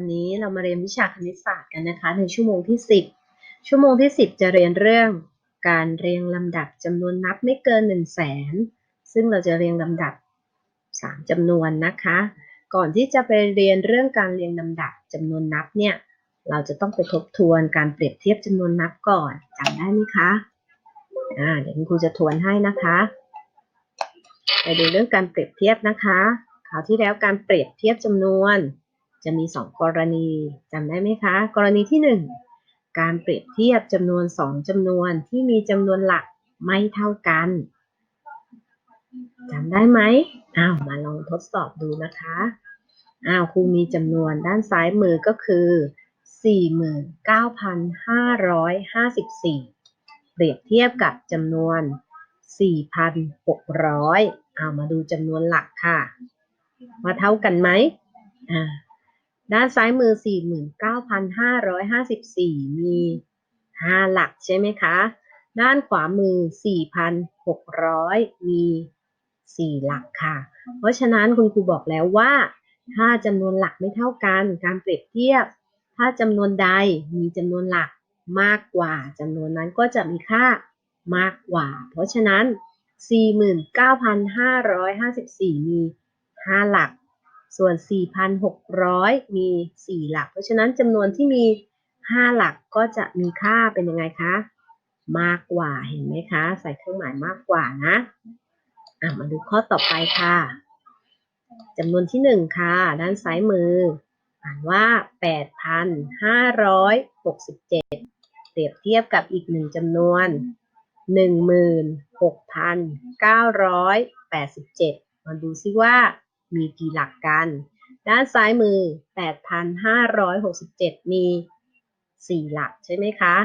วันนี้เรามาเรียนวิชาคณิตศาสตร์กันนะคะ ในชั่วโมงที่ 10 ชั่วโมงที่ 10 จะเรียนเรื่องการเรียงลำดับจำนวนนับไม่เกิน 1 0 0 0 0แสนซึ่งเราจะเรียงลำดับ 3จำนวนนะคะ ก่อนที่จะไปเรียนเรื่องการเรียงลำดับจำนวนนับเนี่ยเราจะต้องไปทบทวนการเปรียบเทียบจำนวนนับก่อนจำได้ไหมคะอ่าเดี๋ยวคุณครูจะทวนให้นะคะไปดูเรื่องการเปรียบเทียบนะคะคราวที่แล้วการเปรียบเทียบจำนวน จะมี 2 กรณีจำได้ไหมคะ กรณีที่ 1 การเปรียบเทียบจำนวน 2จำนวนที่มีจำนวนหลักไม่เท่ากันจำได้ไหมอ้าวมาลองทดสอบดูนะคะอ้าวครูมีจำนวนด้านซ้ายมือก็คือ 49,554 เปรียบเทียบกับจำนวน 4,600 เอามาดูจำนวนหลักค่ะ ว่าเท่ากันไหมอ่า ด้านซ้ายมือ 49,554 มี 5 หลักใช่ไหมคะ ด้านขวามือ 4,600 มี 4 หลักค่ะ เพราะฉะนั้นคุณครูบอกแล้วว่า ถ้าจำนวนหลักไม่เท่ากัน การเปรียบเทียบ ถ้าจำนวนใดมีจำนวนหลักมากกว่าจำนวนนั้นก็จะมีค่ามากกว่า เพราะฉะนั้น 49,554 มี 5 หลัก ส่วน 4,600 มี 4 หลัก เพราะฉะนั้นจำนวนที่มี 5 หลักก็จะมีค่าเป็นยังไงคะ มากกว่าเห็นไหมคะ ใส่เครื่องหมายมากกว่านะอะมาดูข้อต่อไปค่ะจำนวนที่ 1 ค่ะ ด้านซ้ายมือ อ่านว่า 8,567 เปรียบเทียบกับอีกหนึ่งจำนวน 16,987 มาดูซิว่า มีกี่หลักกัน ด้านซ้ายมือ 8,567 มี 4 หลักใช่ไหมคะ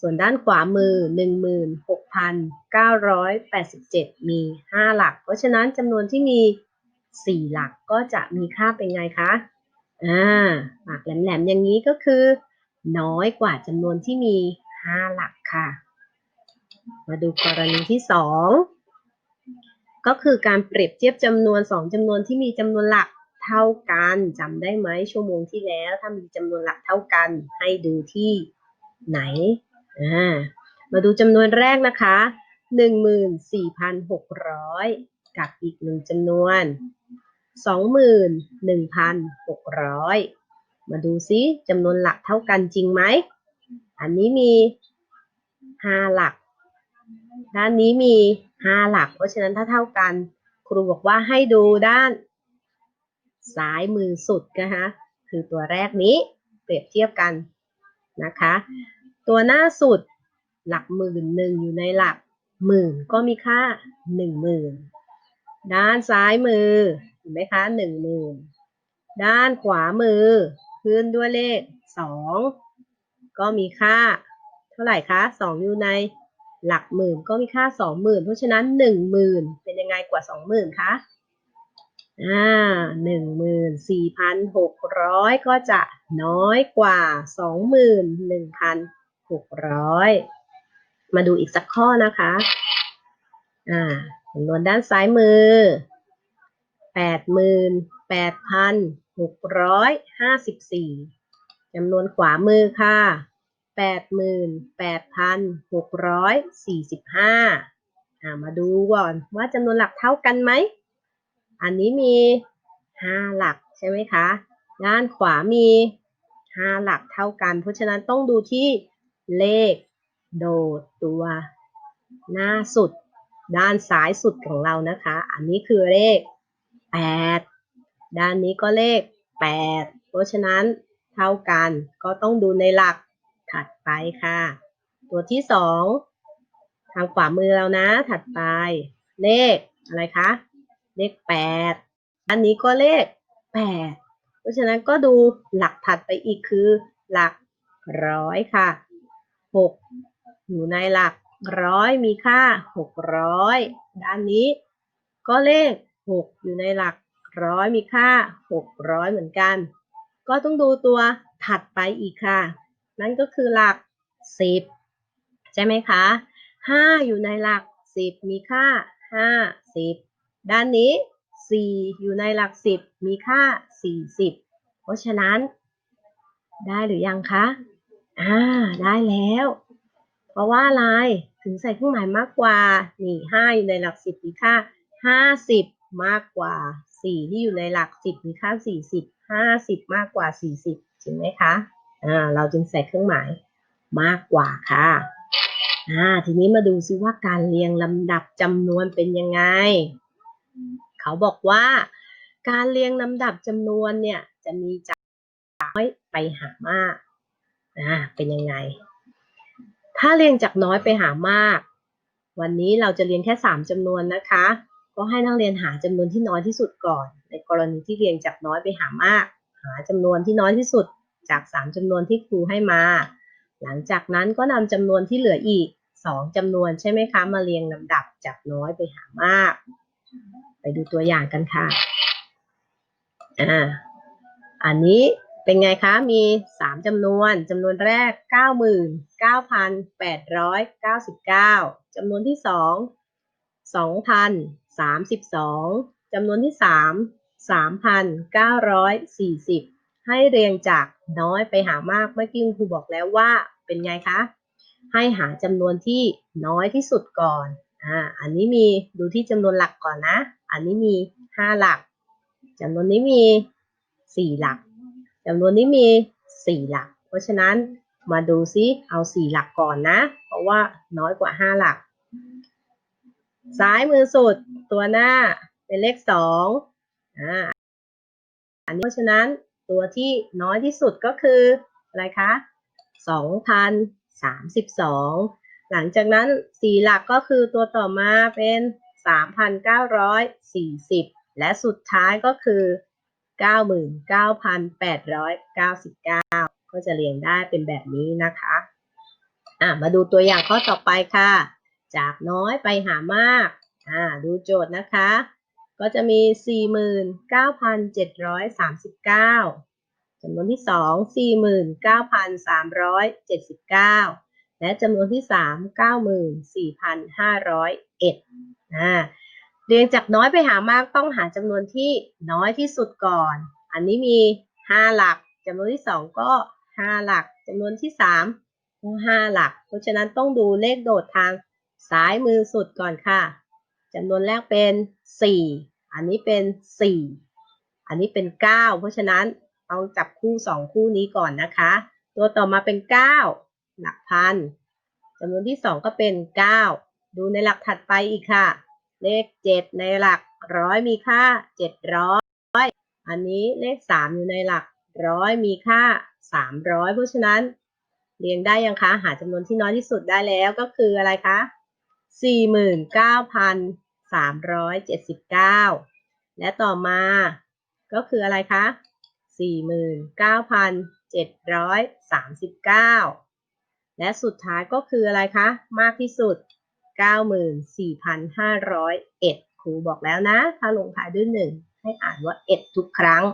ส่วนด้านขวามือ 16,987 มี 5 หลัก เพราะฉะนั้นจำนวนที่มี 4 หลักก็จะมีค่าเป็นไงคะ อ่า หลักแหลมๆ อย่างนี้ก็คือ น้อยกว่าจำนวนที่มี 5 หลักค่ะ มาดูกรณีที่ 2 ก็คือการเปรียบเทียบจำนวน 2จำนวนที่มีจำนวนหลักเท่ากันจำได้ไหมชั่วโมงที่แล้ว ถ้ามีจำนวนหลักเท่ากัน ให้ดูที่ไหนอ่ามาดูจำนวนแรกนะคะ14,600 กับอีกหนึ่งจำนวน 21,600 มาดูซิจำนวนหลักเท่ากันจริงไหม อันนี้มี 5 หลัก ด้านนี้มี 5 หลัก เพราะฉะนั้นถ้าเท่ากัน ครูบอกว่าให้ดูด้านซ้ายมือสุดนะคะคือตัวแรกนี้เปรียบเทียบกันนะคะ ตัวหน้าสุดหลักหมื่นหนึ่งอยู่ในหลักหมื่นก็มีค่าหนึ่งหมื่นด้านซ้ายมือเห็นไหมคะหนึ่งหมื่นด้านขวามือขึ้นด้วยเลขสองก็มีค่า เท่าไหร่คะสองอยู่ใน หลักหมื่นก็มีค่าสองหมื่นเพราะฉะนั้นหนึ่งหมื่นเป็นยังไงกว่าสองหมื่นคะ อ่าหนึ่งหมื่นสี่พันหกร้อยก็จะน้อยกว่าสองหมื่นหนึ่งพันหกร้อยมาดูอีกสักข้อนะคะ อ่าจำนวนด้านซ้ายมือแปดหมื่นแปดพันหกร้อยห้าสิบสี่จำนวนขวามือค่ะ แปดหมื่นแปดพันหกร้อยสี่สิบห้ามาดูก่อนว่าจำนวนหลักเท่ากันไหม อันนี้มี 5 หลักใช่ไหมคะ ด้านขวามี 5 หลักเท่ากัน เพราะฉะนั้นต้องดูที่เลขโดดตัว หน้าสุด ด้านซ้ายสุดของเรานะคะ อันนี้คือเลข 8 ด้านนี้ก็เลข 8 เพราะฉะนั้นเท่ากันก็ต้องดูในหลัก ไปค่ะ ตัวที่2ทางขวามือเรานะ ถัดไป เลขอะไรคะ เลขแปดอันนี้ก็เลขแปดเพราะฉะนั้นก็ดูหลักถัดไปอีกคือหลักร้อยค่ะหกอยู่ในหลักร้อยมีค่าหกร้อยด้านนี้ ก็เลขหกอยู่ในหลักร้อยมีค่าหกร้อยเหมือนกัน ก็ต้องดูตัวถัดไปอีกค่ะ นั่นก็คือหลักสิบใช่ไหมคะห้าอยู่ในหลักสิบมีค่าห้าสิบด้านนี้ 4 อยู่ในหลัก 10 มีค่า 40 เพราะฉะนั้น ได้หรือยังคะ อ่า ได้แล้ว เพราะว่าอะไร ถึงใส่เครื่องหมายมากกว่า นี่ห้าอยู่ในหลักสิบมีค่าห้าสิบมากกว่าสี่ที่อยู่ในหลักสิบมีค่าสี่สิบห้าสิบมากกว่าสี่สิบจริงไหมคะ อ่าเราจึงใส่เครื่องหมายมากกว่าค่ะอ่าทีนี้มาดูซิว่าการเรียงลำดับจำนวนเป็นยังไง เขาบอกว่า การเรียงลำดับจำนวนเนี่ยจะมีจากน้อยไปหามากอ่าเป็นยังไง ถ้าเรียงจากน้อยไปหามาก วันนี้เราจะเรียนแค่สามจำนวนนะคะ ก็ให้นักเรียนหาจำนวนที่น้อยที่สุดก่อน ในกรณีที่เรียงจากน้อยไปหามาก หาจำนวนที่น้อยที่สุด จาก 3 จำนวนที่ครูให้มา หลังจากนั้นก็นำจำนวนที่เหลืออีก 2 จำนวนใช่ไหมคะ มาเรียงลำดับจากน้อยไปหามาก ไปดูตัวอย่างกันค่ะอันนี้เป็นไงคะ มี 3 จำนวน จำนวนแรก 99,899 จำนวนที่ 2 2,032 จำนวนที่ 3 3,940 ให้เรียงจากน้อยไปหามากเมื่อกี้ครูบอกแล้วว่าเป็นไงคะ ให้หาจำนวนที่น้อยที่สุดก่อนอ่าอันนี้มีดูที่จำนวนหลักก่อนนะ อันนี้มีห้าหลักจำนวนนี้มีสี่หลักจำนวนนี้มี 4 หลัก เพราะฉะนั้นมาดูซิเอา 4 หลักก่อนนะ เพราะว่าน้อยกว่า 5 หลัก ซ้ายมือสุดตัวหน้าเป็นเลข2อ่าอันนี้เพราะฉะนั้น ตัวที่น้อยที่สุดก็คืออะไรคะ2,032 หลังจากนั้น 4 หลักก็คือตัวต่อมาเป็น 3,940 และสุดท้ายก็คือ 99,899 ก็จะเรียงได้เป็นแบบนี้นะคะอะมาดูตัวอย่างข้อต่อไปค่ะ จากน้อยไปหามากอ่าดูโจทย์นะคะ ก็จะมี 49,739จำนวนที่ 2 49,379 และจำนวนที่ 3 94,501อ่าเรียงจากน้อยไปหามากต้องหาจำนวนที่น้อยที่สุดก่อน อันนี้มี 5 หลักจำนวนที่ 2 ก็ 5 หลักจำนวนที่ 3 ก็ 5 หลัก เพราะฉะนั้นต้องดูเลขโดดทางซ้ายมือสุดก่อนค่ะ จำนวนแรกเป็น 4 อันนี้เป็น 4 อันนี้เป็น 9 เพราะฉะนั้นต้องจับคู่ 2 คู่นี้ก่อนนะคะ ตัวต่อมาเป็น 9 หลักพันจำนวนที่ 2 ก็เป็น 9 ดูในหลักถัดไปอีกค่ะ เลข 7 ในหลักร้อยมีค่า 700 อันนี้เลข 3 อยู่ในหลักร้อยมีค่า 300 เพราะฉะนั้นเรียงได้ยังคะ หาจำนวนที่น้อยที่สุดได้แล้วก็คืออะไรคะ 49,379และต่อมาก็คืออะไรคะ49,739และสุดท้ายก็คืออะไรคะ มากที่สุด 94,501 ครูบอกแล้วนะ ถ้าลงท้ายด้วย1ให้อ่านว่าเอ็ดทุกครั้ง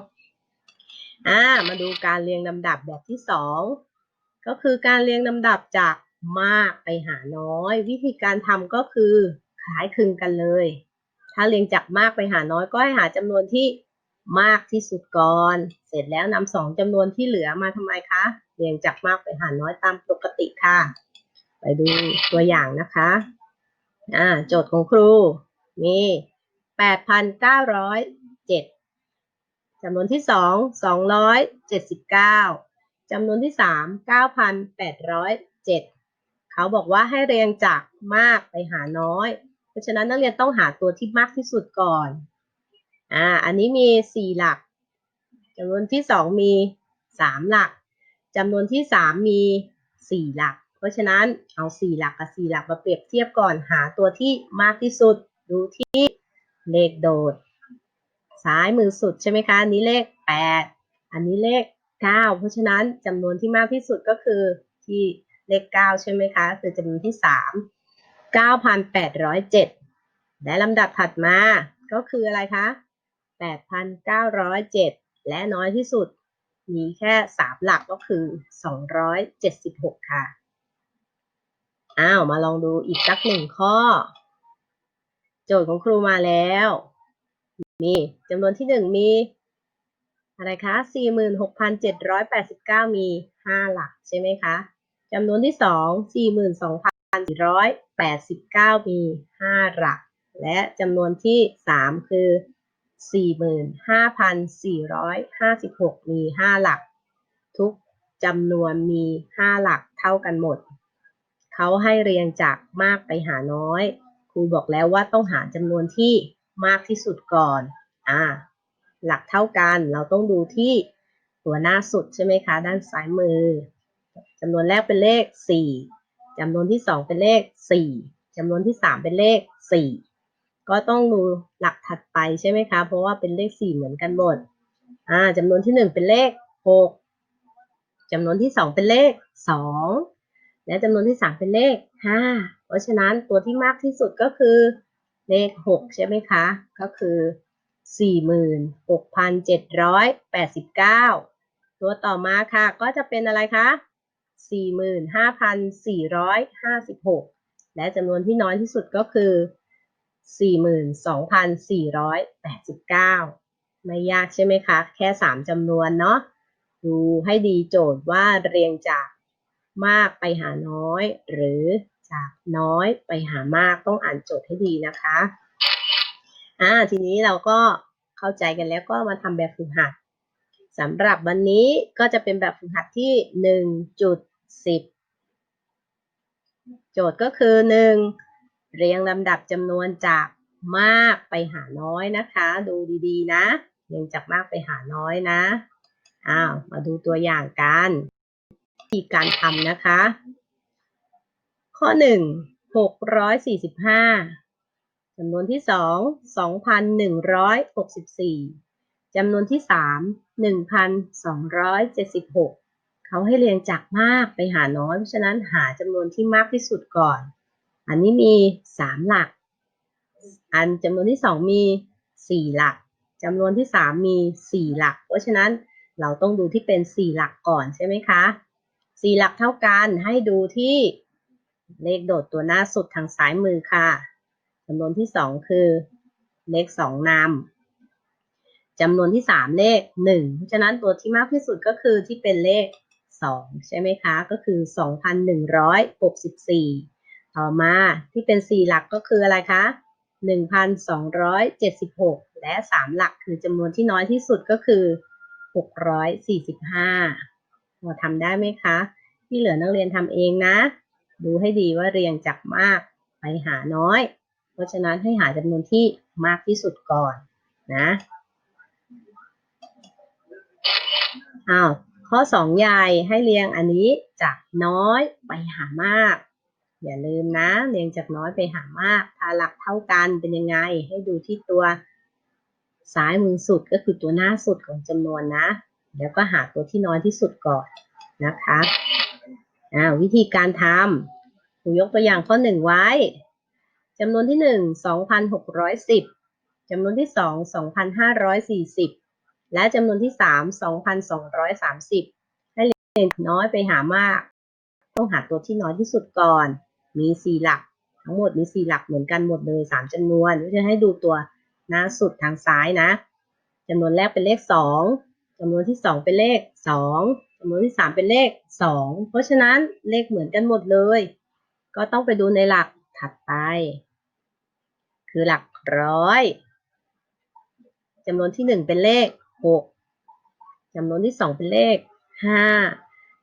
อ่า มาดูการเรียงลำดับแบบที่ 2 ก็คือการเรียงลำดับจาก มากไปหาน้อย วิธีการทำก็คือคล้ายคลึงกันเลย ถ้าเรียงจากมากไปหาน้อยก็ให้หาจำนวนที่มากที่สุดก่อน เสร็จแล้วนำสองจำนวนที่เหลือมาทำไมคะ เรียงจากมากไปหาน้อยตามปกติค่ะ ไปดูตัวอย่างนะคะ อ่า โจทย์ของครู มี 8,907จำนวนที่ 2 279จำนวนที่ 3 9,807 เขาบอกว่าให้เรียงจากมากไปหาน้อย เพราะฉะนั้นนักเรียนต้องหาตัวที่มากที่สุดก่อน อ่า อันนี้มี4หลักจำนวนที่2มี3หลักจำนวนที่3มี4หลัก เพราะฉะนั้นเอา4หลักกับ4หลักมาเปรียบเทียบก่อนหาตัวที่มากที่สุด ดูที่เลขโดด ซ้ายมือสุดใช่ไหมคะอันนี้เลข8อันนี้เลข9เพราะฉะนั้นจำนวนที่มากที่สุดก็คือที่ เลข9ใช่ไหมคะคือจำนวนที่3 9,807แปดร้อยเจ็ดและลำดับถัดมาก็คืออะไรคะ8,907และน้อยที่สุดมีแค่3หลักก็คือ276ค่ะ อ้าวมาลองดูอีกสักหนึ่งข้อ โจทย์ของครูมาแล้ว มีจำนวนที่1มีอะไรคะ 46,789 มี 5 หลักใช่ไหมคะ จำนวนที่ 2 42,489 มี 5 หลัก และจำนวนที่ 3 คือ 45,456 มี 5 หลัก ทุกจำนวนมี 5 หลักเท่ากันหมด เขาให้เรียงจากมากไปหาน้อย ครูบอกแล้วว่าต้องหาจำนวนที่มากที่สุดก่อน อ่า หลักเท่ากัน เราต้องดูที่ตัวหน้าสุดใช่ไหมคะ ด้านซ้ายมือำนวนแรกเป็นเลข 4จำนวนที่ 2 เป็นเลข 4จำนวนที่ 3 เป็นเลข 4 ก็ต้องดูหลักถัดไปใช่ไหมคะ เพราะว่าเป็นเลข 4 เหมือนกันหมดอ่าจำนวนที่ 1 เป็นเลข 6จำนวนที่ 2 เป็นเลข 2 และจำนวนที่ 3 เป็นเลข 5 เพราะฉะนั้นตัวที่มากที่สุดก็คือเลข 6 ใช่ไหมคะ ก็คือ 46,789 ตัวต่อมาค่ะ ก็จะเป็นอะไรคะ 45,456 และจำนวนที่น้อยที่สุดก็คือ 42,489 ไม่ยากใช่ไหมคะ แค่ 3จำนวนเนาะ ดูให้ดีโจทย์ว่าเรียงจากมากไปหาน้อย หรือจากน้อยไปหามากต้องอ่านโจทย์ให้ดีนะคะ อ่า ทีนี้เราก็เข้าใจกันแล้วก็มาทำแบบฝึกหัด สำหรับวันนี้ก็จะเป็นแบบฝึกหัดที่ 1.10 โจทย์ก็คือ 1. เรียงลำดับจำนวนจากมากไปหาน้อยนะคะ ดูดีๆ นะเรียงจากมากไปหาน้อยนะอ้าวมาดูตัวอย่างกันวิธีการทำนะคะ ข้อ 1 645จำนวนที่ 2 2,164 จำนวนที่ 3 1,276 เขาให้เรียงจากมากไปหาน้อย เพราะฉะนั้นหาจำนวนที่มากที่สุดก่อน อันนี้มี 3 หลัก อันจำนวนที่ 2 มี 4 หลักจำนวนที่ 3 มี 4 หลัก เพราะฉะนั้นเราต้องดูที่เป็น 4 หลักก่อนใช่ไหมคะ 4 หลักเท่ากันให้ดูที่เลขโดดตัวหน้าสุดทางซ้ายมือค่ะจำนวนที่ 2 คือเลข 2นำ จำนวนที่ 3 เลข1เพราะฉะนั้นตัวที่มากที่สุดก็คือที่เป็นเลข 2 ใช่ไหมคะ ก็คือ 2,164 ต่อมาที่เป็น 4 หลักก็คืออะไรคะ 1,276 และ 3 หลักคือจำนวนที่น้อยที่สุดก็คือ 645เราทำได้ไหมคะ ที่เหลือนักเรียนทำเองนะ ดูให้ดีว่าเรียงจากมากไปหาน้อย เพราะฉะนั้นให้หาจำนวนที่มากที่สุดก่อนนะ อ้าวข้อ2ใหญ่ให้เรียงอันนี้จากน้อยไปหามาก อย่าลืมนะเรียงจากน้อยไปหามากถ้าหลักเท่ากันเป็นยังไง ให้ดูที่ตัวซ้ายมือสุดก็คือตัวหน้าสุดของจำนวนนะ แล้วก็หาตัวที่น้อยที่สุดก่อนนะคะอ่าวิธีการทำครูยกตัวอย่างข้อหนึ่งไว้จำนวนที่หนึ่งสองพันหกร้อยสิบจำนวนที่สองสองพันห้าร้อยสี่สิบ และจำนวนที่สามสองพันสองร้อยสามสิบให้เรียงน้อยไปหามาก ต้องหาตัวที่น้อยที่สุดก่อน มีสี่หลัก ทั้งหมดมีสี่หลักเหมือนกันหมดเลยสามจำนวนจะให้ดูตัวหน้าสุดทางซ้ายนะจำนวนแรกเป็นเลขสองจำนวนที่สองเป็นเลขสองจำนวนที่สามเป็นเลขสองเพราะฉะนั้นเลขเหมือนกันหมดเลย ก็ต้องไปดูในหลักถัดไป คือหลักร้อยจำนวนที่หนึ่งเป็นเลข หกจำนวนที่สองเป็นเลขห้า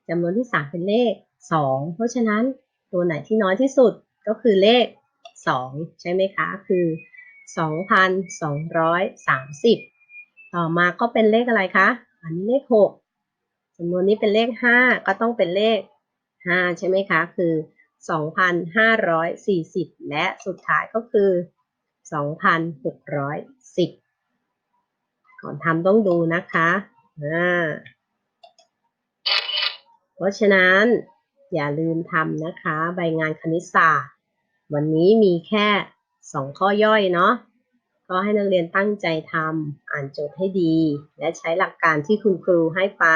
จำนวนที่สามเป็นเลขสองเพราะฉะนั้นตัวไหนที่น้อยที่สุดก็คือเลขสองใช่ไหมคะ คือ2,230ต่อมาก็เป็นเลขอะไรคะ อันนี้เลข6จำนวนนี้เป็นเลข5ก็ต้องเป็นเลข5ใช่ไหมคะ คือ2,540และสุดท้ายก็คือ2,610ก่ ก่อนทำต้องดูนะคะอ่าเพราะฉะนั้นอย่าลืมทำนะคะ ใบงานคณิตศาสตร์ วันนี้มีแค่สองข้อย่อยเนาะก็ให้นักเรียนตั้งใจทำอ่านโจทย์ให้ดี และใช้หลักการที่คุณครูให้ไป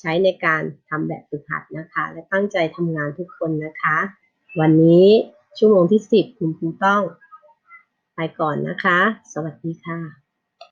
ใช้ในการทำแบบฝึกหัดนะคะ และตั้งใจทำงานทุกคนนะคะ วันนี้ชั่วโมงที่ 10 คุณครูต้องไปก่อนนะคะ สวัสดีค่ะ